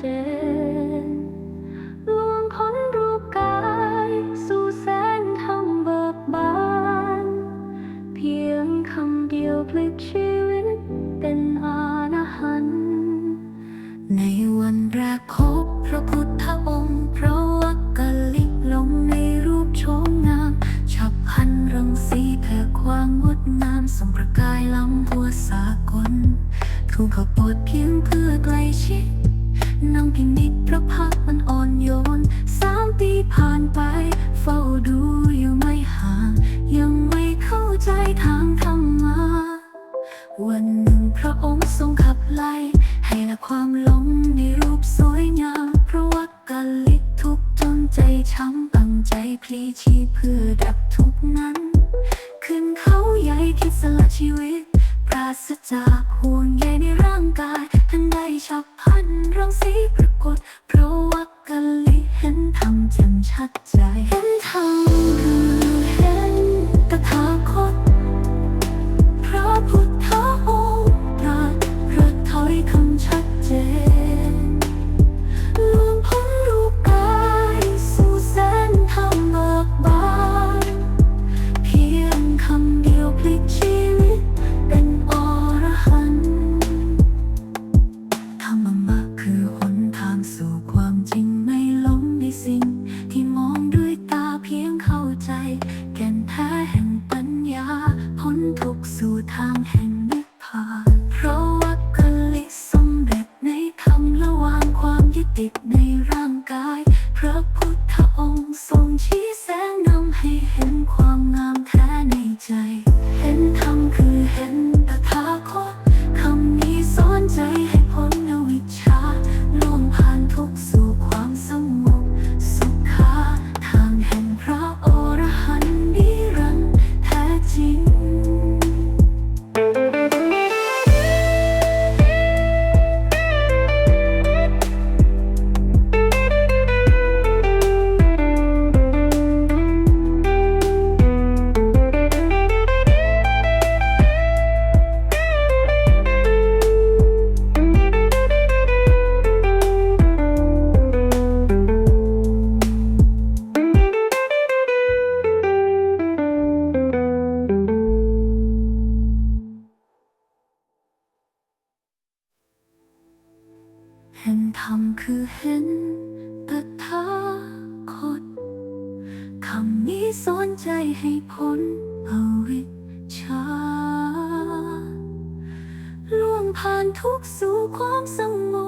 เจนลวงค้นรูปกาย สู่แสงทรรเบิกบาน เพียงคำเดียวพลิกชีวิตเป็นอาณาหัน ในวันแรกพบพระพุทธองค์พระวักกะลิกลงในรูปโฉมงาม ฉับพันรังสีแผ่ความงดงามส่งประกายล้ำหัวสากลถูกขบวดเพียงเพื่อไกลชิด น้องพินิจพระพักมันอ่อนโยนสามปีผ่านไป เฝ้าดูอยู่ไม่ห่าง ยังไม่เข้าใจทางธรรมะวันหนึ่งพระองค์ทรงขับไล่ให้ละความหลงในรูปสวยงามเพราะว่ากะลิกทุกจนใจช้ำตั้งใจพลีชีพเพื่อดับทุกนั้น ขึ้นเขาใหญ่คิดสละชีวิต ปราศจากห่วงใยในร่างกาย รังสีปรากฏ เพราะว่ากะลิเห็นธรรมแจ่มชัดใจเห็นธรรม เห็นธรรมคือเห็นตถาคตคำนี้สอนใจให้พ้นอวิชชาล่วงผ่านทุกสู่ความสงบ